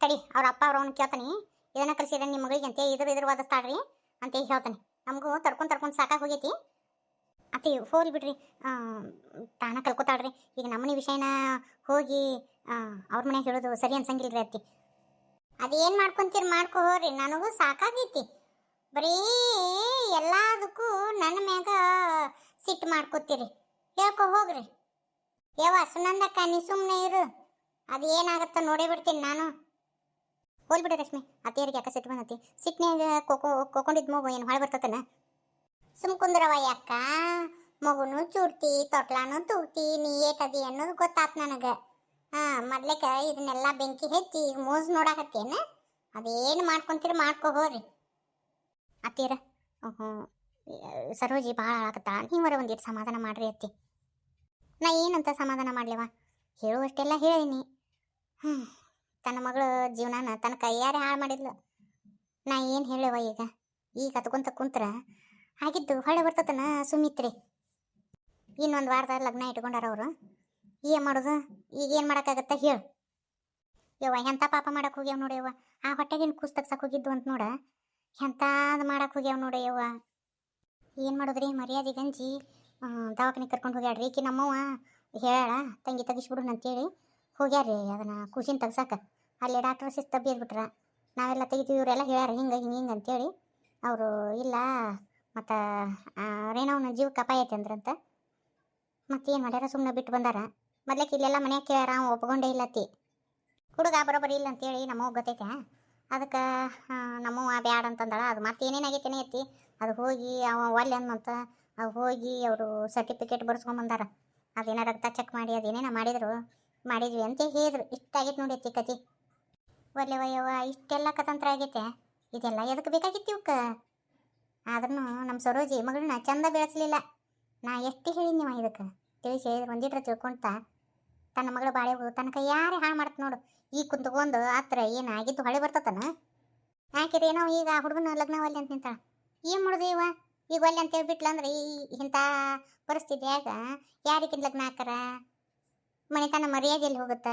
ತಡಿ, ಅವ್ರ ಅಪ್ಪ ಅವ್ರವ್ನ ಕೇಳ್ತಾನೆ, ಇದನ್ನ ಕಲಿಸಿದ್ರೆ ನಿಮ್ಮ ಮಗಳಿಗೆ ಅಂತ, ಇದ್ರ ಇದ್ರ ವಾದಿಸ್ತಾಳ್ರಿ ಅಂತ ಹೇಳ್ತಾನೆ. ನಮಗೂ ತಡ್ಕೊಂಡು ತಡ್ಕೊಂಡು ಸಾಕಾಗಿ ಹೋಗೈತಿ. ಅತಿ ಹೋಗ್ಲಿ ಬಿಡ್ರಿ. ತಾನ ಕಲ್ಕೋತಾಳ್ರಿ ಈಗ ನಮ್ಮನೆ ವಿಷಯನ ಹೋಗಿ ಅವ್ರ ಮನ್ಯಾಗ ಹೇಳೋದು ಸರಿ ಅನ್ಸಂಗಿಲ್ರಿ ಅತ್ತಿ. ಅದೇನು ಮಾಡ್ಕೊಂತೀರಿ, ಮಾಡ್ಕೊ ಹೋಗ್ರಿ. ನನಗೂ ಸಾಕಾಗೈತಿ. ಬರೀ ಎಲ್ಲದಕ್ಕೂ ನನ್ನ ಮ್ಯಾಗ ಸಿಟ್ಟು ಮಾಡ್ಕೋತೀರಿ. ಹೇಳ್ಕೊ ಹೋಗ್ರಿ. ಯವ್ವ, ಸುನಂದಕ್ಕ, ನೀ ಸುಮ್ಮನೆ ಇರು. ಏನಾಗುತ್ತೆ ನೋಡೇ ಬಿಡ್ತೀನಿ ನಾನು. ಹೋಲ್ಬಿಡಿ ರಶ್ಮಿ. ಅತ್ತಿಯರಿಗೆ ಅಕ್ಕ ಸಿಟ್ಟು ಬಂದತಿ? ಸಿಟ್ನ್ಯಾಗ ಕೋಕೋ ಕೋಕೊಂಡಿದ್ ಮಗು ಏನು ಹೊಳೆ ಸುಮ್ ಕುಂದ್ರವ ಯಾಕ ಮಗುನು ಚೂಡ್ತಿ, ತೊಟ್ಲಾನು ತೂಗ್ತಿ ನೀ ಏಟದಿ ಅನ್ನೋದು ಗೊತ್ತಾತ್ ನನಗೆ. ಹಾ, ಮೊದ್ಲೇಕ ಇದನ್ನೆಲ್ಲ ಬೆಂಕಿ ಹೆಚ್ಚಿ ಈಗ ಮೋಸ್ ನೋಡಾಕತ್ತೇನ? ಅದೇನು ಮಾಡ್ಕೊಂತೀರಿ ಮಾಡ್ಕೊ ಹೋರಿ. ಅತ್ತೀರ ಹ್ಞೂ ಸರೋಜಿ ಭಾಳ ಆಳಾಕತ್ತ ನೀವರ ಒಂದಿಟ್ಟು ಸಮಾಧಾನ ಮಾಡ್ರಿ ಅತ್ತಿ. ನಾ ಏನಂತ ಸಮಾಧಾನ ಮಾಡ್ಲೇವಾ? ಹೇಳುವಷ್ಟೆಲ್ಲ ಹೇಳಿನಿ. ಹ್ಞೂ ತನ್ನ ಮಗಳು ಜೀವನಾನ ತನ್ನ ಕೈಯಾರೆ ಹಾಳು ಮಾಡಿದ್ಲು. ನಾ ಏನು ಹೇಳವ ಈಗ? ಈಗ ಕತ್ಕೊಂತ ಕುಂತ್ರ ಆಗಿದ್ದು ಹೊಳೆ ಬರ್ತತನ ಸುಮಿತ್ರಿ. ಇನ್ನೊಂದು ವಾರದಾಗ ಲಗ್ನ ಇಟ್ಕೊಂಡಾರ ಅವರು. ಏನು ಮಾಡೋದು? ಈಗ ಏನು ಮಾಡೋಕ್ಕಾಗತ್ತ ಹೇಳು. ಯವ್ವ ಎಂಥ ಪಾಪ ಮಾಡಕ್ಕೆ ಹೋಗ್ಯಾವ ನೋಡಿ ಯವ್ವ? ಆ ಹೊಟ್ಟೆಗೇನು ಕೂಸ್ ಹೋಗಿದ್ದು ಅಂತ ನೋಡ. ಎಂಥದ್ದು ಮಾಡಕ್ಕೆ ಹೋಗ್ಯಾವ ನೋಡಿ ಯವ್ವ? ಏನು ಮಾಡೋದ್ರಿ? ಮರ್ಯಾದೆ ಗಂಜಿ ದವಾಖಾನೆ ಕರ್ಕೊಂಡು ಹೋಗ್ಯಾಡ್ರಿ ಈಕಿ ನಮ್ಮವ್ವ, ಹೇಳ, ತಂಗಿ ತೆಗಿಸ್ಬಿಡು ಅಂತೇಳಿ ಹೋಗ್ಯಾರ್ರಿ, ಅದನ್ನು ಕೂಸಿನ ತೆಗ್ಸಾಕ. ಅಲ್ಲಿ ಡಾಕ್ಟ್ರ್ ಸಿಸ್ ತಬ್ಬಿದ್ಬಿಟ್ರ. ನಾವೆಲ್ಲ ತೆಗಿತೀವಿ, ಇವರೆಲ್ಲ ಹೇಳ್ಯಾರ, ಹಿಂಗೆ ಹಿಂಗೆ ಹಿಂಗೆ ಅಂತೇಳಿ. ಅವರು, ಇಲ್ಲ, ಮತ್ತು ರೇಣವನ ಜೀವಕ್ಕೆ ಅಪಾಯ ಐತೆ ಅಂದ್ರಂತ. ಏನು ಮಾಡ್ಯಾರ ಸುಮ್ಮನೆ ಬಿಟ್ಟು ಬಂದಾರ. ಮೊದ್ಲಕ್ಕೆ ಇಲ್ಲೆಲ್ಲ ಮನ್ಯಾಗ ಕೇಳ್ಯಾರ, ಅವ ಒಪ್ಕೊಂಡೇ ಇಲ್ಲತ್ತಿ ಹುಡುಗ ಬರೋಬ್ಬರಿ ಇಲ್ಲ ಅಂತೇಳಿ ನಮ್ಮವ್ವ ಗೊತ್ತೈತೆ. ಅದಕ್ಕೆ ನಮ್ಮವ್ವ ಬ್ಯಾಡ ಅಂತಂದಳ. ಅದು ಮತ್ತೆ ಏನೇನಾಗೈತೇನೆ ಐತಿ ಅದು ಹೋಗಿ, ಅವ ಒಲ್ಲೆ ಅಂತ ಅದು ಹೋಗಿ, ಅವರು ಸರ್ಟಿಫಿಕೇಟ್ ಬರ್ಸ್ಕೊಂಬಂದಾರ. ಅದೇನೋ ರಕ್ತ ಚೆಕ್ ಮಾಡಿ, ಅದೇನೇನ ಮಾಡಿದ್ರು. ಮಾಡಿದ್ವಿ ಅಂತ ಹೇಳಿದ್ರು. ಇಷ್ಟಾಗೈತೆ ಕತಿ ಒಲ್ಲೆ ವಯ್ಯವ್ವ ಇಷ್ಟೆಲ್ಲ ಕತಂತ್ರ ಆಗೈತೆ. ಇದೆಲ್ಲ ಎದಕ್ಕೆ ಬೇಕಾಗಿತ್ತು ಇವಕ್ಕ ಆದ್ರೂ ನಮ್ಮ ಸರೋಜಿ ಮಗಳನ್ನ ಚಂದ ಬೆಳೆಸಲಿಲ್ಲ. ನಾ ಎಷ್ಟು ಹೇಳಿದ್ನಿವ ಇದಕ್ಕೆ? ತಿಳಿಸಿ ಹೇಳಿದ್ರೆ. ಒಂದಿಟ್ರೆ ತಿಳ್ಕೊಂತ ತನ್ನ ಮಗಳು ಬಾಳೆ ತನಕ ಯಾರೇ ಹಾಳು ಮಾಡ್ತ ನೋಡು. ಈ ಕುಂತ್ಕೊಂಡು ಹತ್ರ ಏನು ಆಗಿದ್ದು ಹೊಳೆ ಬರ್ತತನ? ಯಾಕಿದ್ರೆ ಏನೋ ಈಗ ಹುಡುಗನ ಲಗ್ನ ಒಲ್ಲೆ ಅಂತ ನಿಂತಾಳ. ಏನು ಮಾಡೋದು ಇವ? ಈಗ ಒಲ್ಲೆ ಅಂತ ಹೇಳ್ಬಿಟ್ಲ ಅಂದ್ರೆ ಈ ಇಂಥ ಪರಿಸ್ಥಿತಿಯಾಗ ಯಾರಿಗಿಂತ ಲಗ್ನ ಹಾಕಾರ ಮನೆತನ ಮರ್ಯಾದೆಯಲ್ಲಿ ಹೋಗುತ್ತ?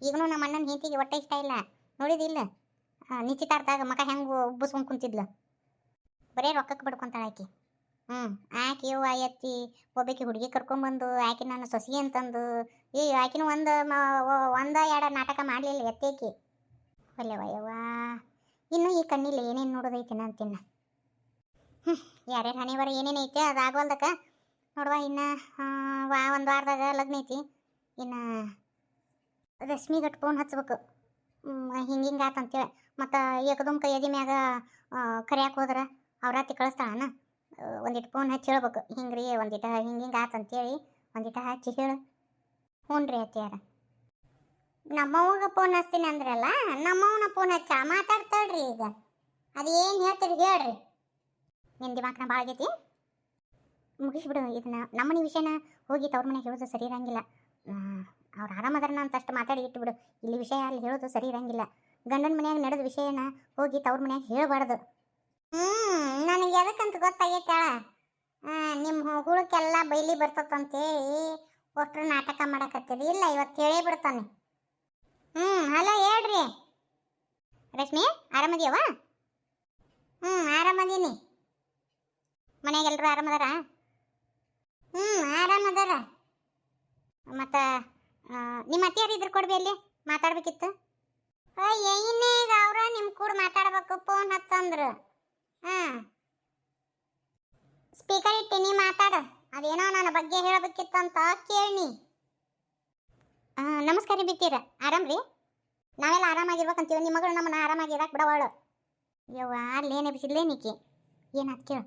ಈಗನೂ ನಮ್ಮ ಅಣ್ಣನ ಹೆಂಡತಿಗೆ ಹೊಟ್ಟೆ ಇಷ್ಟ ಇಲ್ಲ. ನೋಡಿದಿಲ್ಲ ನಿಶ್ಚಿತಾರ್ಥದಾಗ ಮಕ ಹೆಂಗೆ ಉಬ್ಬಿಸ್ಕೊಂಡು ಕುಂತಿದ್ಲು. ಬರೇ ರೊಕ್ಕಕ್ಕೆ ಬಡ್ಕೊಂತಾಳ ಆಕಿ. ಹ್ಞೂ ಆಕಿ ಯವ್ವ ಎತ್ತಿ ಒಬ್ಬಾಕಿ ಹುಡುಗಿ ಕರ್ಕೊಂಬಂದು, ಆಕಿ ನನ್ನ ಸೊಸಿ ಅಂತಂದು. ಈ ಆಕಿನ ಒಂದು ಒಂದು ಎರಡು ನಾಟಕ ಮಾಡಲಿಲ್ಲ ಎತ್ತೇಕಿ ಒಲ್ಲೆವ ಇನ್ನೂ ಈ ಕಣ್ಣಿಲ್ಲ ಏನೇನು ನೋಡೋದೈತಿ ನಾನು ತಿನ್ನ ಹ್ಞೂ ಯಾರ್ಯಾರು ಹಣೆ ಬರ ಏನೇನೈತೆ ಅದು ಆಗೋಲ್ದಕ್ಕ ನೋಡುವ, ಇನ್ನು ವಾ, ಒಂದು ವಾರದಾಗ ಲಗ್ನ ಐತಿ. ಇನ್ನು ರಶ್ಮಿ ಗಟ್ ಫೋನ್ ಹಚ್ಬೇಕು. ಹಿಂಗೆ ಹಿಂಗೆ ಆತಂತೇಳಿ ಮತ್ತು ಏಕದಮ್ ಕೈ ಎದಿ ಮ್ಯಾಗ ಕರಿಯಾಕೆ ಹೋದ್ರೆ ಅವ್ರಾತಿ ಕಳಿಸ್ತಾಳನ. ಒಂದಿಟ್ಟು ಫೋನ್ ಹಚ್ಚಿ ಹೇಳ್ಬೇಕು. ಹಿಂಗೆ ರೀ ಒಂದಿಟ್ಟು ಹಿಂಗೆ ಹಿಂಗೆ ಹೇಳಿ ಒಂದಿಟ ಹಚ್ಚಿ ಹೇಳು. ಹ್ಞೂ ರೀ ಅತ್ತಿಯಾರ ನಮ್ಮವ್ಗ ಫೋನ್ ಹಚ್ತೀನಿ ಅಂದ್ರಲ್ಲ ನಮ್ಮವನ ಫೋನ್ ಹಚ್ಚ, ಮಾತಾಡ್ತಾಳ್ರಿ ಈಗ. ಅದೇನು ಹೇಳ್ತೀರಿ ಹೇಳ್ರಿ. ನಿನ್ನ ಮಾತ್ರ ಭಾಳ ಆಗೈತಿ? ಮುಗಿಸ್ಬಿಡು, ಇದನ್ನ. ನಮ್ಮನೆ ವಿಷಯನ ಹೋಗಿ ತವ್ರ ಮನೆಗೆ ಹೇಳೋದು ಸರಿ ಇರಂಗಿಲ್ಲ. ಅವ್ರು ಆರಾಮದಾರನ ಅಂತ ಅಷ್ಟು ಮಾತಾಡಿ ಇಟ್ಬಿಡು. ಇಲ್ಲಿ ವಿಷಯ ಅಲ್ಲಿ ಹೇಳೋದು ಸರಿ ಇರಂಗಿಲ್ಲ. ಗಂಡನ ಮನ್ಯಾಗ ನಡೆದ ವಿಷಯನ ಹೋಗಿ ತವ್ರ ಮನ್ಯಾಗ ಹೇಳಬಾರ್ದು. ಹ್ಞೂ ನನಗೆ ಎದಕ್ಕಂತ ಗೊತ್ತಾಗೈತಾಳ ನಿಮ್ಮ ಹುಳಕ್ಕೆಲ್ಲ ಬೈಲಿ ಬರ್ತದಂತೇಳಿ ಒಟ್ರು ನಾಟಕ ಮಾಡಕತ್ತೀರಿ? ಇಲ್ಲ ಇವತ್ತು ಹೇಳೇ ಬಿಡ್ತಾನೆ. ಹ್ಞೂ ಹಲೋ, ಹೇಳ್ರಿ. ರಶ್ಮಿ ಆರಾಮದಿಯವಾ ಹ್ಮ್ ಆರಾಮದೀನಿ ಮನೆಗೆಲ್ಲರೂ ಆರಾಮದಾರ ಹ್ಮ್ ಆರಾಮದಾರ ಮತ್ತು ನಿಮ್ಮ ಅತ್ತಿಯಾರು ಇದ್ರ ಕೊಡ್ಬಿ ಅಲ್ಲಿ ಮಾತಾಡ್ಬೇಕಿತ್ತು? ಏನೇ ಅವ್ರ ನಿಮ್ಮ ಕೂಡ ಮಾತಾಡ್ಬೇಕು ಫೋನ್ ಹತ್ತಂದ್ರು. ಹಾಂ. ಸ್ಪೀಕರ್ ಇಟ್ಟಿನಿ ಮಾತಾಡು. ಅದೇನೋ ನನ್ನ ಬಗ್ಗೆ ಹೇಳಬೇಕಿತ್ತು ಅಂತ ಕೇಳಿ ನಮಸ್ಕಾರ ಬಿತ್ತೀರ ಆರಾಮ್ ರೀ? ನಾವೆಲ್ಲ ಆರಾಮಾಗಿರ್ಬೇಕಂತೀವಿ ನಿಮ್ಮ ಮಗಳು ನಮ್ಮನ್ನ ಆರಾಮಾಗಿರಕ್ಕೆ ಬಿಡವಾಳು. ಯವ್ವ, ಅಲ್ಲೇನೇ ಬಿಸಿಲ್ಲೇನಿಕೆ ಏನಾತ್ ಕೇಳು.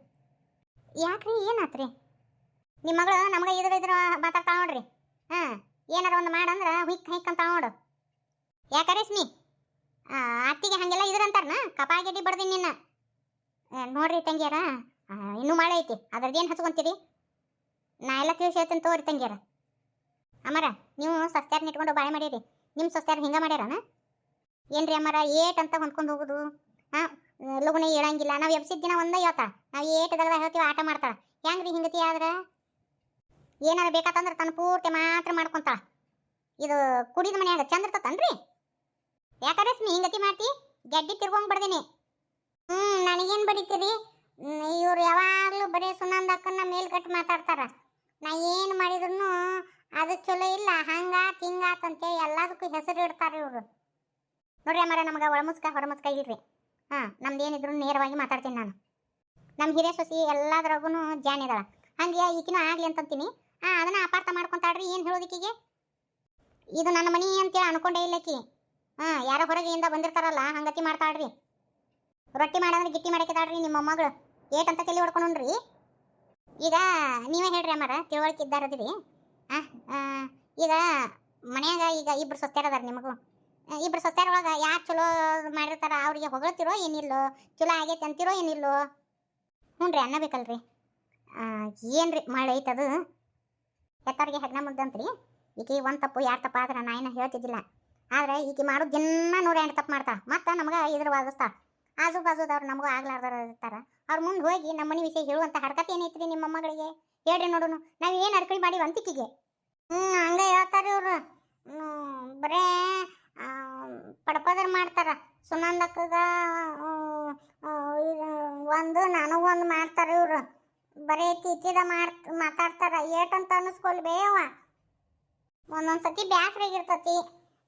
ಯಾಕ್ರಿ, ಏನಾತ್ರಿ? ನಿಮ್ಮ ಮಗಳು ನಮಗೆ ಇದ್ರ ಇದ್ರ ಮಾತಾಡ್ತಾಳ ನೋಡ್ರಿ. ಹಾ ಏನಾರ ಒಂದು ಮಾಡಂದ್ರ ಹುಯ್ಕ್ ಹೈಕ್ ಅಂತ ನೋಡು. ರೇಷ್ಮಿ? ಆ, ಅತ್ತಿಗೆ ಹಂಗೆಲ್ಲ ಇದ್ರ ಅಂತಾರನ? ಕಪಾಗಿಡಿ ಬಡ್ದೀನಿ ನಿನ್ನ. ನೋಡ್ರಿ ತಂಗಿಯರ ಇನ್ನೂ ಮಳೆ ಐತಿ. ಅದ್ರದ್ದೇನು ಹಚ್ಕೊಂತೀರಿ? ನಾ ಎಲ್ಲ ತಿಳಿಸಿ ಹೇಳ್ತೀನಿ ತೋರಿ ತಂಗಿಯರ. ಅಮರ ನೀವು ಸಸ್ತ್ಯಾರ ಇಟ್ಕೊಂಡು ಬಾಳೆ ಮಾಡೀರಿ. ನಿಮ್ಮ ಸಸ್ತ್ಯಾರ ಹಿಂಗೆ ಮಾಡ್ಯಾರನ? ಏನ್ರಿ ಅಮರ ಏಟ್ ಅಂತ ಹೊಂದ್ಕೊಂಡು ಹೋಗುದು? ಹಾ ಲಗುನ ಹೇಳಂಗಿಲ್ಲ ನಾವು ಎಬ್ಸಿದ ದಿನ ಒಂದೇ ಹೇಳ್ತಾಳ. ನಾವು ಏಟ್ ಹೇಳ್ತೀವಿ ಆಟ ಮಾಡ್ತಾಳ. ಹೆಂಗ್ರಿ ಹಿಂಗತಿ ಆದ್ರೆ? ಏನಾರ ಬೇಕಾತಂದ್ರೆ ತನ್ನ ಪೂರ್ತಿ ಮಾತ್ರ ಮಾಡ್ಕೊಂತಾಳ. ಇದು ಕುಡಿದ ಮನ್ಯಾಗ ಚಂದ ಇರ್ತತನ್ರಿ? ಯಾಕಂದ್ರೆ ಹಿಂಗತಿ ಮಾಡ್ತಿ? ಗೆಡ್ಡಿ ತಿರ್ಗೊಂಗ್ ಬಡ್ದೀನಿ. ಹ್ಮ್, ನನಗೇನ್ ಬಡಿತೀರಿ? ಇವ್ರು ಯಾವಾಗ್ಲೂ ಬರೀ ಸುನಂದಕ್ಕನ್ನ ಮೇಲ್ಗಟ್ಟು ಮಾತಾಡ್ತಾರ. ನಾ ಏನು ಮಾಡಿದ್ರು ಅದು ಚಲೋ ಇಲ್ಲ ಹಂಗಾತ್ ಹಿಂಗಾತ್ ಅಂತೇಳಿ ಎಲ್ಲದಕ್ಕೂ ಹೆಸರು ಇಡ್ತಾರೆ ಇವರು. ನೋಡ್ರಿ ಅಮ್ಮಾರ, ನಮಗೆ ಒಳಮುಸ್ಕ, ಹೊರಮುಸ್ಕ ಇಲ್ರಿ. ಹಾಂ, ನಮ್ದು ಏನಿದ್ರು ನೇರವಾಗಿ ಮಾತಾಡ್ತೀನಿ ನಾನು. ನಮ್ಮ ಹಿರಿಯ ಸೊಸಿ ಎಲ್ಲದ್ರಾಗೂ ಜಾನ್ ಇದಾಳ ಹಂಗೆ ಈಕಿನೂ ಆಗ್ಲಿ ಅಂತಂತೀನಿ. ಅದನ್ನ ಅಪಾರ್ಥ ಮಾಡ್ಕೊಂತಾಳ್ರಿ ಏನು ಹೇಳೋದಿಕ್ಕಿಗೆ? ಇದು ನನ್ನ ಮನಿ ಅಂತೇಳಿ ಅನ್ಕೊಂಡೇ ಇಲ್ಲಕಿ ಹಾಂ ಯಾರೋ ಹೊರಗೆಯಿಂದ ಬಂದಿರ್ತಾರಲ್ಲ ಹಂಗತಿ ಮಾಡ್ತಾಳ್ರಿ. ರೊಟ್ಟಿ ಮಾಡಂದ್ರೆ ಗಿಟ್ಟಿ ಮಾಡಕ್ಕಿದಾಳ್ರಿ ನಿಮ್ಮ ಮೊಮ್ಮಗಳು. ಏಟಂತ ತಲೆ ಹೊಡ್ಕೊಂಡ್ರಿ ಈಗ ನೀವೇ ಹೇಳ್ರಿ ಅಮ್ಮಾರ ತಿಳುವಳಿಕೆ ಇದ್ದಾರದಿರಿ ಆ, ಈಗ ಮನ್ಯಾಗ ಈಗ ಇಬ್ರು ಅದಾರ ನಿಮಗೂ. ಇಬ್ರು ಸೊಸ್ತ್ಯಾರ ಒಳಗ ಯಾರು ಚಲೋ ಮಾಡಿರ್ತಾರ ಅವ್ರಿಗೆ ಹೊಗಳ್ತಿರೋ ಏನಿಲ್ಲೋ ಚಲೋ ಆಗೈತೆ ಅಂತಿರೋ ಏನಿಲ್ಲೋ. ಹ್ಞೂ ರೀ ಅನ್ನಬೇಕಲ್ರಿ ಆ, ಏನ್ರಿ ಮಳೆ ಐತದು? ಎತ್ತವ್ರಿಗೆ ಹೆಗ್ನ ಮುದ್ದಂತ್ರಿ ಈಕಿ ಒಂದು ತಪ್ಪು ಎರಡು ತಪ್ಪು ಆದ್ರೆ ನಾ ಏನು ಹೇಳ್ತಿದ್ದಿಲ್ಲ. ಆದ್ರೆ ಈಕಿ ಮಾಡೋದು ದಿನ ನೂರ ಎಂಟು ತಪ್ಪು ಮಾಡ್ತಾ. ಮತ್ತೆ ನಮಗೆ ಇದ್ರ ವಾದಿಸ್ತಾ. ಆಜು ಬಾಜುದವ್ರು ನಮಗೂ ಆಗ್ಲಾರ್ದವ್ರು ಇರ್ತಾರ. ಅವ್ರು ಮುಂದೆ ಹೋಗಿ ನಮ್ಮ ಮನೆ ವಿಷಯ ಹೇಳುವಂಥ ಹರಕತೆ ಏನೈತ್ರಿ ನಿಮ್ಮ ಮಗಳಿಗೆ ಹೇಳ್ರಿ ನೋಡುನು. ನಾವು ಏನು ಅರ್ಕಳಿ ಮಾಡಿ ಅಂತಿಕ್ಕಿಗೆ? ಹ್ಞೂ ಹಂಗೆ ಹೇಳ್ತಾರೆ ಇವರು. ಬರೇ ಪಡಪದರ್ ಮಾಡ್ತಾರ. ಸುನಂದಕ್ಕಗ ಒಂದು ನನಗೊಂದು ಒಂದು ಮಾಡ್ತಾರೆ ಇವ್ರು. ಬರೀ ತೀಚಿದ ಮಾಡ್ ಮಾತಾಡ್ತಾರ. ಏಟಂತ ಅನ್ನಿಸ್ಕೊಲ್ ಬೇವ ಒಂದೊಂದು ಸತಿ ಬ್ಯಾಸ್ರಾಗಿರ್ತತಿ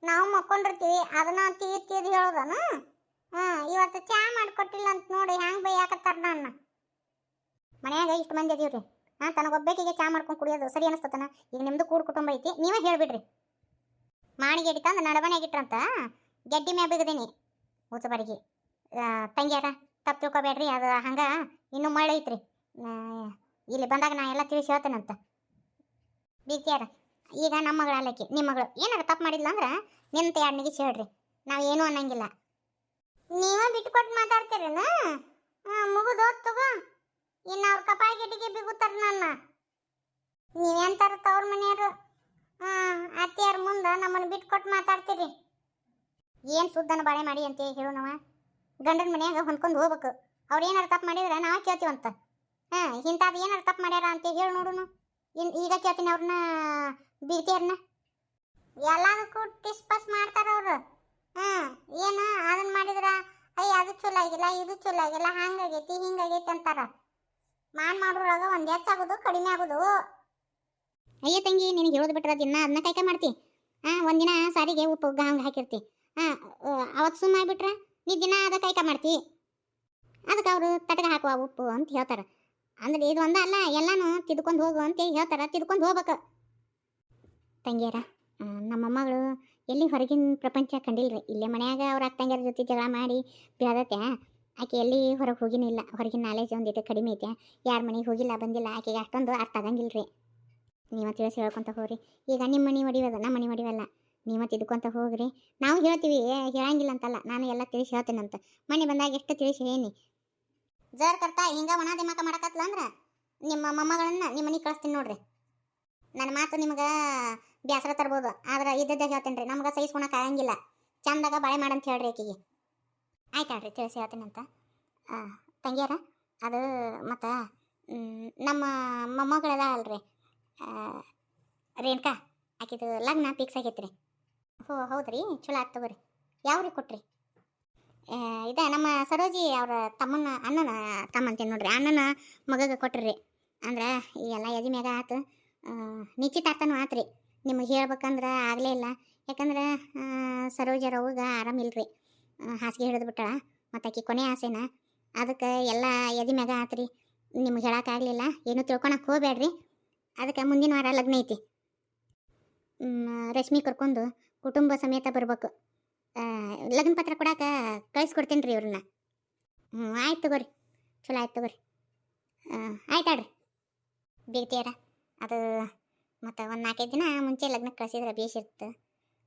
ನಾವು ಮಕ್ಕೊಂಡಿರ್ತೀವಿ. ಅದನ್ನ ತೀದ್ ತೀದ್ ಹೇಳೋದನು? ಹ್ಞೂ ಇವತ್ತು ಚಾ ಮಾಡಿಕೊಟ್ಟಿಲ್ಲ ಅಂತ ನೋಡಿ ಹ್ಯಾಂಗ ಬೈಯಾಕತ್ತಾರ ನನ್ನ. ಮನ್ಯಾಗ ಇಷ್ಟು ಮಂದಿ ಅದೀವ್ರಿ. ಹಾಂ ತನಗೊಬ್ಬೇಕಿಗೆ ಚಾ ಮಾಡ್ಕೊಂಡು ಕುಡಿಯೋದು ಸರಿ ಅನಿಸ್ತತನ. ಈಗ ನಿಮ್ದು ಕೂಡು ಕುಟುಂಬ ಐತಿ. ನೀವೇ ಹೇಳಿಬಿಡ್ರಿ. ಮಾಣಿಗೆ ತಂದು ನಡಬನೆಯಾಗ ಇಟ್ರಂತ? ಗೆಡ್ಡಿ ಮ್ಯಾ ಬಿಗದೀನಿ. ಊಚಬಡಿಗೆ ತಂಗ್ಯಾರ, ತಪ್ಪು ತಿಳ್ಕೊಬೇಡ್ರಿ. ಅದು ಹಂಗೆ ಇನ್ನೂ ಮಳೆ ಐತ್ರಿ. ಇಲ್ಲಿ ಬಂದಾಗ ನಾ ಎಲ್ಲ ತಿಳಿಸಿ ಹೇಳ್ತೇನಂತ. ಬೀಗ್ತಿಯಾರ, ಈಗ ನಮ್ಮ ಮಗಳ ಅಲ್ಲಕ್ಕೆ ನಿಮ್ಮ ಮಗಳು. ಏನಾರ ತಪ್ಪು ಮಾಡಿಲ್ಲ ಅಂದ್ರೆ ನಿಂತ ಎರಡು ಹೇಳ್ರಿ. ನಾವು ಏನೂ ಅನ್ನಂಗಿಲ್ಲ. ನೀವೇ ಬಿಟ್ಕೊಟ್ಟು ಮಾತಾಡ್ತೀರೇನ? ಹಾಂ ಮುಗಿದು ತಗೋ. ಇನ್ನು ಅವ್ರ ಕಪಾಳ ಗಿಟಿಗೆ ಬಿಗುತ್ತಾರ ನನ್ನ. ನೀವೆಂತಾರ ತವ್ರ ಮನೆಯವರು. ಹಾಂ ಅತ್ತೆಯವ್ರ ಮುಂದೆ ನಮ್ಮನ್ನು ಬಿಟ್ಕೊಟ್ಟು ಮಾತಾಡ್ತೀರಿ. ಏನು ಸುದ್ದನ ಬಾಳೆ ಮಾಡಿ ಅಂತ ಹೇಳು ನಾವ. ಗಂಡನ ಮನೆಯಾಗ ಹೊಂದ್ಕೊಂಡು ಹೋಗ್ಬೇಕು. ಅವ್ರು ಏನಾರು ತಪ್ಪು ಮಾಡಿದ್ರೆ ನಾವು ಕೇಳ್ತೀವಂತ. ಹಾಂ ಇಂಥದ್ದು ಏನಾರು ತಪ್ಪು ಮಾಡ್ಯಾರ ಅಂತ ಹೇಳಿ ನೋಡುನು. ಇನ್ ಈಗ ಕೇಳ್ತೀನಿ ಅವ್ರನ್ನ ಬೀಗ್ತಿಯರ್ನ ಎಲ್ಲದಕ್ಕೂ ಟಿಸ್ ಪಸ್ ಮಾಡ್ತಾರ ಅವರು. ಹಾಂ, ಏನು ಅದನ್ನ ಮಾಡಿದ್ರ ಅಯ್ಯ ಅದು ಚಲೋ ಆಗಿಲ್ಲ, ಇದು ಚಲೋ ಆಗಿಲ್ಲ, ಹಂಗಾಗೈತಿ, ಹಿಂಗಾಗೈತಿ ಅಂತಾರ. ಮಾಡ್ ಮಾಡೋರಾಗ ಒಂದು ಹೆಚ್ಚಾಗೋದು ಕಡಿಮೆ ಆಗೋದು. ಅಯ್ಯ ತಂಗಿ, ನಿನಗೆ ಹೇಳೋದು ಬಿಟ್ರೆ ದಿನ ಅದನ್ನ ಕೈಕ ಮಾಡ್ತಿ? ಹಾಂ, ಒಂದಿನ ಸಾರಿಗೆ ಉಪ್ಪು ಹಂಗೆ ಹಾಕಿರ್ತಿ. ಹಾಂ ಅವತ್ತು ಸುಮ್ಮನೆ ಬಿಟ್ರೆ ನೀ ದಿನ ಅದ ಕೈಕ ಮಾಡ್ತಿ? ಅದಕ್ಕೆ ಅವರು ತಟಕ ಹಾಕುವ ಉಪ್ಪು ಅಂತ ಹೇಳ್ತಾರೆ. ಅಂದ್ರೆ ಇದು ಒಂದ ಅಲ್ಲ, ಎಲ್ಲಾನು ತಿದ್ಕೊಂಡು ಹೋಗು ಅಂತ ಹೇಳ್ತಾರ, ತಿದ್ಕೊಂಡು ಹೋಗ್ಬೇಕು. ತಂಗಿಯರ ನಮ್ಮಮ್ಮಗಳು ನಮ್ಮ ಮಗಳು ಎಲ್ಲಿ ಹೊರಗಿನ ಪ್ರಪಂಚ ಕಂಡಿಲ್ರಿ? ಇಲ್ಲೇ ಮನ್ಯಾಗ ಅವ್ರ ಅಕ್ಕಂಗ್ಯಾರ ಜೊತೆ ಜಗಳ ಮಾಡಿ ಬೆಳೆದತ್ತೆ ಆಕೆ ಎಲ್ಲಿ ಹೊರಗೆ ಹೋಗಿನಿಲ್ಲ ಹೊರಗಿನ ನಾಲೆಜ್ ಒಂದಿಟ್ಟು ಕಡಿಮೆ ಐತೆ ಯಾರ ಮನೆಗೆ ಹೋಗಿಲ್ಲ, ಬಂದಿಲ್ಲ, ಆಕೆಗೆ ಅಷ್ಟೊಂದು ಅರ್ಥ ಆಗಂಗಿಲ್ರಿ. ನೀವು ತಿಳಿಸಿ ಹೇಳ್ಕೊಂತ ಹೋಗ್ರಿ. ಈಗ ನಿಮ್ಮ ಮನೆ ಹೊಡಿಯೋದ ನಮ್ಮ ಮನೆ ಹೊಡಿವಲ್ಲ ನೀವ ತಿದ್ಕೊಂತ ಹೋಗ್ರಿ. ನಾವು ಹೇಳ್ತೀವಿ ಹೇಳಂಗಿಲ್ಲ ಅಂತಲ್ಲ, ನಾನು ಎಲ್ಲ ತಿಳಿಸಿ ಹೇಳ್ತೇನಂತ. ಮನೆ ಬಂದಾಗ ಎಷ್ಟು ತಿಳಿಸಿ ಹೇಳಿ. ಜರ್ ಕರ್ತಾ, ಹಿಂಗ ಒಣ ದಿಮಾಕ ಮಾಡಕತ್ಲ ಅಂದ್ರೆ ನಿಮ್ಮ ಮೊಮ್ಮಗಳನ್ನ ನಿಮ್ಮ ಮನೆಗೆ ಕಳಿಸ್ತೀನಿ ನೋಡ್ರಿ. ನನ್ನ ಮಾತು ನಿಮ್ಗೆ ಬೇಸರ ತರ್ಬೋದು. ಆದ್ರೆ ಇದ್ದದ್ದೇ ಹೇಳ್ತೀನಿ ರೀ, ನಮ್ಗೆ ಸಹಿಸ್ಕೊಳಕ್ ಆಗಂಗಿಲ್ಲ. ಚಂದಾಗ ಬಾಳೆ ಮಾಡಂತ ಹೇಳ್ರಿ ಆಕಿಗೆ. ಆಯ್ತಾಳ್ರಿ ತಿಳಿಸಿ ಹೇಳ್ತೀನಿ ಅಂತ. ತಂಗಿಯಾರ, ಅದು ಮತ್ತು ನಮ್ಮ ಮೊಮ್ಮಗಳೆಲ್ಲ ಅಲ್ರಿ. ರೇಣುಕಾ, ಆಕಿದು ಲಗ್ನ ಫಿಕ್ಸ್ ಆಗೈತ್ರಿ. ಹೋ, ಹೌದ್ರಿ, ಚಲೋ ಆತ್ ಯಾವ ಯಾವ್ರಿ ಕೊಟ್ರಿ? ಇದ ನಮ್ಮ ಸರೋಜಿ ಅವ್ರ ತಮ್ಮನ ಅಣ್ಣನ ತಮ್ಮ ಅಂತೇನು ನೋಡ್ರಿ. ಅಣ್ಣನ ಮಗಗೆ ಕೊಟ್ರಿ. ಅಂದ್ರೆ ಈ ಎಲ್ಲ ಎದಿ ಮ್ಯಾಗ ಆತು. ನಿಶ್ಚಿತಾರ್ಥನೂ ಆತ್ರಿ. ನಿಮಗೆ ಹೇಳ್ಬೇಕಂದ್ರೆ ಆಗಲೇ ಇಲ್ಲ. ಯಾಕಂದ್ರೆ ಸರೋಜಿ ಸರೋಜರ ಅವಾಗ ಆರಾಮಿಲ್ರಿ ಹಾಸಿಗೆ ಹಿಡಿದು ಬಿಟ್ಟಳ. ಮತ್ತು ಆಕಿ ಕೊನೆ ಆಸೆನ. ಅದಕ್ಕೆ ಎಲ್ಲ ಎದಿ ಮ್ಯಾಗ ಆತ್ರಿ. ನಿಮ್ಗೆ ಹೇಳೋಕ್ಕಾಗಲಿಲ್ಲ ಏನೂ ತಿಳ್ಕೊಳಕ್ಕೆ ಹೋಗ್ಬೇಡ್ರಿ ಅದಕ್ಕೆ ಮುಂದಿನ ವಾರ ಲಗ್ನ ಐತಿ. ರಶ್ಮಿ ಕರ್ಕೊಂಡು ಕುಟುಂಬ ಸಮೇತ ಬರ್ಬೇಕು. ಲಗ್ನ ಪತ್ರ ಕೊಡಾಕ ಕಳಿಸ್ಕೊಡ್ತೀನಿ ರೀ ಇವ್ರನ್ನ. ಹ್ಞೂ ಆಯ್ತು ತಗೋರಿ. ಚಲೋ ಆಯ್ತು ತಗೋರಿ. ಆಯ್ತಾಡ್ರಿ ಬೀಗ್ತಿಯಾರ. ಅದು ಮತ್ತು ಒಂದು ನಾಲ್ಕೈದು ದಿನ ಮುಂಚೆ ಲಗ್ನಕ್ಕೆ ಕಳಿಸಿದ್ರೆ ಬೇಸಿರ್ತು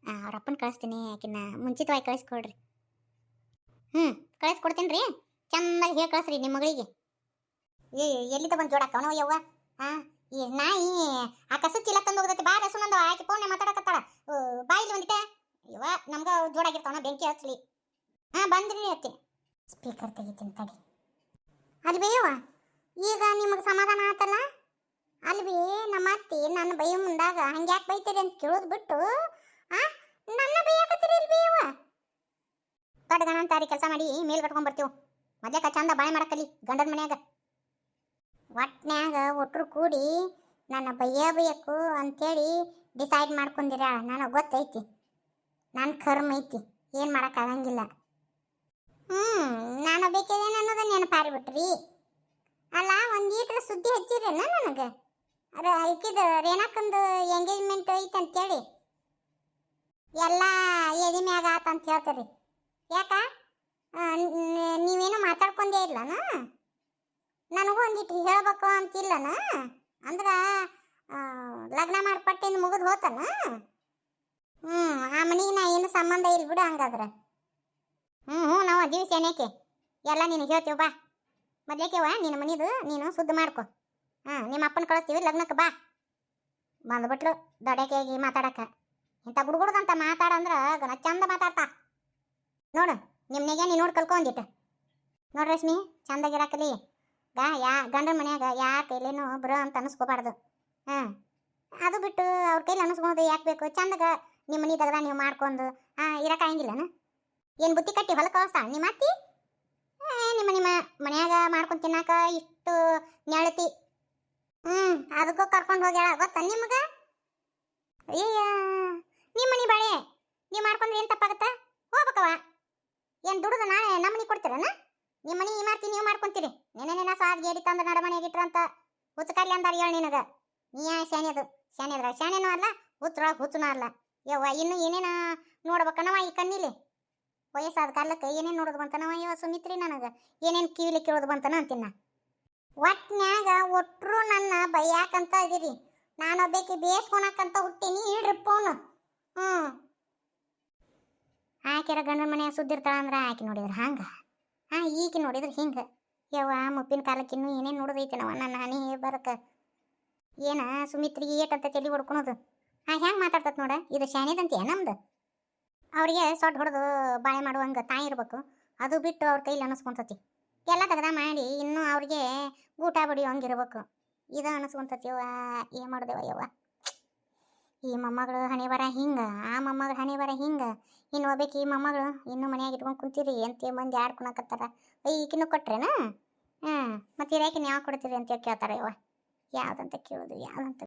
ಅವ್ರ ಅಪ್ಪನ ಕಳಿಸ್ತೀನಿ ಆಕಿನ ಮುಂಚಿತವಾಗಿ ಕಳಿಸ್ಕೊಡ್ರಿ. ಹ್ಞೂ ಕಳಿಸ್ಕೊಡ್ತೀನಿ ರೀ ಚಂದಾಗಿ ಹೇಳಿ ಕಳಿಸ್ರಿ ನಿಮ್ಮ ಮಗಳಿಗೆ. ಏ ತಗೊಂಡು ಬಂದು ಜೋಡಾಕವನವ ಯವ್ವ? ಹಾಂ ಈ ನಾಯಿ ಆ ಕಸ ಚೀಲ ತಂದು ಹೋಗದೈತಿ ಬಾ ಸುಮಂದ ಆಕೆ ಫೋನ್ ಮಾತಾಡಕತ್ತಾಳ. ಬಾಯಿಲಿ ಒಂದಿಟ್ಟೆ ಇವ ನಮ್ಗೆ ಜೋಡಾಗಿರ್ತಾವನ ಬೆಂಕಿ ಹಚ್ಚಲಿ. ಹಾಂ, ಬಂದ್ರಿ ಅತ್ತಿ. ಸ್ಪೀಕರ್ ತೆಗಿತೀನಿ ತಡಿ. ಅಲ್ವೇ ಯವ್ವ ಈಗ ನಿಮಗೆ ಸಮಾಧಾನ ಆತಲ್ಲ? ಅಲ್ವೇ ನಮ್ಮ ಅತ್ತಿ ನನ್ನ ಬೈ ಮುಂದಾಗ ಹಂಗೆ ಯಾಕೆ ಬೈತೀರಿ ಅಂತ ಕೇಳೋದು ಬಿಟ್ಟು, ಆ, ನನ್ನ ಬೈಯಾಕತ್ತೀರಿ ಅಲ್ವೇ ಯವ್ವ ದೊಡ್ಡ ಗಣ ಅಂತಾರಿ ಕೆಲಸ ಮಾಡಿ ಮೇಲ್ ಕಟ್ಕೊಂಡ್ ಬರ್ತೀವಿ. ಮೊದ್ಲೇಕ ಚಂದ ಬಾಳೆ ಮಾಡಕ್ಕಲ್ಲಿ ಗಂಡನ ಮನ್ಯಾಗ. ಒಟ್ನ್ಯಾಗ ಒಟ್ರು ಕೂಡಿ ನನ್ನ ಬೈಯಬೇಕು ಅಂತೇಳಿ ಡಿಸೈಡ್ ಮಾಡ್ಕೊಂಡಿರ ನನಗೆ ಗೊತ್ತೈತಿ. ನನ್ನ ಕರ್ಮ ಐತಿ, ಏನು ಮಾಡೋಕ್ಕಾಗಂಗಿಲ್ಲ ಹ್ಞೂ ನಾನು ಬೇಕಿದ್ದೇನೆ ಅನ್ನೋದು ನೆನಪಾರಿ ಬಿಟ್ರಿ. ಅಲ್ಲ, ಒಂದು ಈಟ್ರ ಸುದ್ದಿ ಹಚ್ಚಿರೇನ ನನಗೆ? ಅದು ಈಕಿದ ರೇಣಾಕಂದು ಎಂಗೇಜ್ಮೆಂಟ್ ಐತೆ ಅಂತೇಳಿ. ಎಲ್ಲ ಎದಿ ಮ್ಯಾಗ ಅಂತ ಹೇಳ್ತೀರಿ. ಯಾಕ? ನೀವೇನೋ ಮಾತಾಡ್ಕೊಂಡೇ ಇಲ್ಲನ? ನನಗೂ ಒಂದಿಟ್ಟು ಹೇಳ್ಬೇಕು ಅಂತಿಲ್ಲನ? ಅಂದ್ರೆ ಲಗ್ನ ಮಾಡ್ಪಟ್ಟಿಂದ ಮುಗಿದು ಹೋತನ? ಹ್ಞೂ ಆ ಮನೆಗೆ ನಾ ಏನು ಸಂಬಂಧ ಇಲ್ಲ ಬಿಡು ಹಂಗಾದ್ರೆ. ಹ್ಞೂ ಹ್ಞೂ ನಾವು ಅದೀವಿ ಏನೇಕೆ ಎಲ್ಲ ನಿನಗೆ ಹೇಳ್ತೀವಿ ಬಾ. ಮೊದ್ಲೇಕೆವ ನಿನ್ನ ಮನಿದು ನೀನು ಸುದ್ದಿ ಮಾಡ್ಕೊ. ಹಾಂ ನಿಮ್ಮ ಅಪ್ಪನ ಕಳಿಸ್ತೀವಿ ಲಗ್ನಕ್ಕೆ ಬಾ. ಬಂದ್ಬಿಟ್ಲು ದೊಡ್ಡಕೆಯಾಗಿ ಮಾತಾಡಕ. ಇಂಥ ಗುಡ್ಗುಡ್ದಂತ ಮಾತಾಡಂದ್ರ ಗನ ಚಂದ ಮಾತಾಡ್ತಾ. ನೋಡು ನಿಮ್ಮನೆಗೆ ನೀನು ನೋಡಿ ಕಲ್ಕೊ ಒಂದಿಟ್ಟು ನೋಡು ರಶ್ಮಿ, ಚಂದಾಗಿರಾಕಲಿ. ಗಾ, ಯಾ, ಗಂಡನ ಮನ್ಯಾಗ ಯಾರ ಕೈಲೇನು ಬರೋ ಅಂತ ಅನಿಸ್ಕೋಬಾರ್ದು. ಹಾಂ, ಅದು ಬಿಟ್ಟು ಅವ್ರ ಕೈಲಿ ಅನಿಸ್ಕೊಳೋದು ಯಾಕೆ ಬೇಕು? ಚಂದಗ ನಿಮ್ಮ ಮನೆ ನೀವು ಮಾಡ್ಕೊಂಡು ಇರಕ್ಕಾಗಿಲ್ಲನ ಏನು ಬುತ್ತಿ ಕಟ್ಟಿ ಹೊಲಕ್ಕೆ ಹೋಗ್ತಾ ನಿಮ್ಮ ಅತ್ತಿ? ನಿಮ್ಮ ನಿಮ್ಮ ಮನ್ಯಾಗ ಮಾಡ್ಕೊಂಡು ತಿನ್ನಾಕ ಇಷ್ಟು ನೆಳತಿ ಹ್ಞೂ ಅದಕ್ಕೂ ಕರ್ಕೊಂಡು ಹೋಗ್ಯಾಳ, ಗೊತ್ತಾ ನಿಮಗೆ? ಅಯ್ಯ ನಿಮ್ಮ ಮನೆ ಬಾಳೆ, ನೀವು ಮಾಡ್ಕೊಂಡ್ರೆ ಏನು ತಪ್ಪಾಗತ್ತಾ? ಹೋಗ್ಬೇಕವ ಏನು ದುಡ್ದು ನಾಳೆ ನಮ್ಮ ಮನೆ ಕೊಡ್ತೀರನ? ನಿಮ್ಮ ಮನೆ ಮಾಡ್ತೀನಿ ನೀವು ಮಾಡ್ಕೊಂತೀರಿ. ನೆನೆ ನೆನ ಸಾದ್ ಗೇಡಿ ತಂದು ನಡಮನೆಯಾಗಿಟ್ರ ಅಂತ ಹುಚ್ಚಕಾರ್ಲಿ ಅಂದಾರ ಹೇಳಿ ನಿನಗೆ. ನೀ ಶಾನೆ ಅದು? ಶಾನೆ ಅದ್ರ ಶಾನೆನೂ ಅಲ್ಲ ಹುಚ್ಚರೊಳಗೆ ಹುಚ್ಚನೂ ಅಲ್ಲ. ಯವ್ವ, ಇನ್ನು ಏನೇನ ನೋಡ್ಬೇಕನವ ಈ ಕಣ್ಣಿಲಿ? ವಯಸ್ಸಾದ ಕಾಲಕ್ಕೆ ಏನೇನು ನೋಡೋದು ಬಂತನವ ಇವ ಸುಮಿತ್ರಿ ನನಗೆ. ಏನೇನು ಕಿವಿಲಿ ಕೇಳೋದು ಬಂತನ ಅಂತೀನ ನಾ. ಒಟ್ನ್ಯಾಗ ಒಟ್ರು ನನ್ನ ಬೈಯಾಕಂತ ಇದೀರಿ. ನಾನೊಬ್ಬಾಕಿ ಬೇಸ್ಕೊಳಕಂತ ಹುಟ್ಟಿನಿ, ಇಡ್ರಿ ಪೋನು ಹ್ಞೂ ಆಕೆರ ಗಂಡನ ಮನೆಯಾಗ ಸುದ್ದಿರ್ತಾಳ ಅಂದ್ರೆ ಆಕಿ ನೋಡಿದ್ರೆ ಹಂಗೆ? ಹಾಂ, ಈಕಿ ನೋಡಿದ್ರೆ ಹಿಂಗೆ. ಯವ್ವ, ಮುಪ್ಪಿನ ಕಾಲಕ್ಕೆ ಇನ್ನೂ ಏನೇನು ನೋಡೋದೈತೆ ನಾವ ನನ್ನ ಹನಿ ಬರಕ? ಏನ ಸುಮಿತ್ರಿಗೆ ಏಟಂತ ತಲೆ ಹೊಡ್ಕೊಳೋದು ಹಾಂ ಹೆಂಗೆ ಮಾತಾಡ್ತತ್ ನೋಡ? ಇದು ಶಾನೇದಂತೀಯ ನಮ್ದು? ಅವ್ರಿಗೆ ಸೊಟ್ಟು ಹೊಡೆದು ಬಾಳೆ ಮಾಡುವಂಗೆ ತಾಯಿ ಇರ್ಬೇಕು. ಅದು ಬಿಟ್ಟು ಅವ್ರ ಕೈಲಿ ಅನಿಸ್ಕೊಂತತಿ. ಎಲ್ಲ ತೆಗ್ದ ಮಾಡಿ ಇನ್ನೂ ಅವ್ರಿಗೆ ಊಟ ಬಡಿಯೋಂಗಿರ್ಬೇಕು ಇದು ಅನಿಸ್ಕೊಂತತಿವ ಏನು ಮಾಡಿದೆವ ಯವ್ವ? ಈ ಮೊಮ್ಮಗಳು ಹಣೆ ಬರ ಹಿಂಗೆ, ಆ ಮೊಮ್ಮಗಳು ಹಣೆ ಬರ ಹಿಂಗೆ. ಇನ್ನು ಒಬ್ಬಾಕಿ ಈ ಮೊಮ್ಮಗಳು ಇನ್ನೂ ಮನೆಯಾಗ ಇಟ್ಕೊಂಡು ಕುಂತೀರಿ ಅಂತ ಮಂದಿ ಆಡ್ಕೊಳಕತ್ತಾರ ಈಕಿನೂ ಕೊಟ್ರೇನಾ? ಹಾಂ ಮತ್ತೆ ಇರಾಕಿನ ಯಾವ ಕೊಡ್ತೀರಿ ಅಂತ ಕೇಳ್ತಾರೆ ಯವ್ವ? ಯಾವುದಂತ ಕೇಳೋದು, ಯಾವ್ದಂತ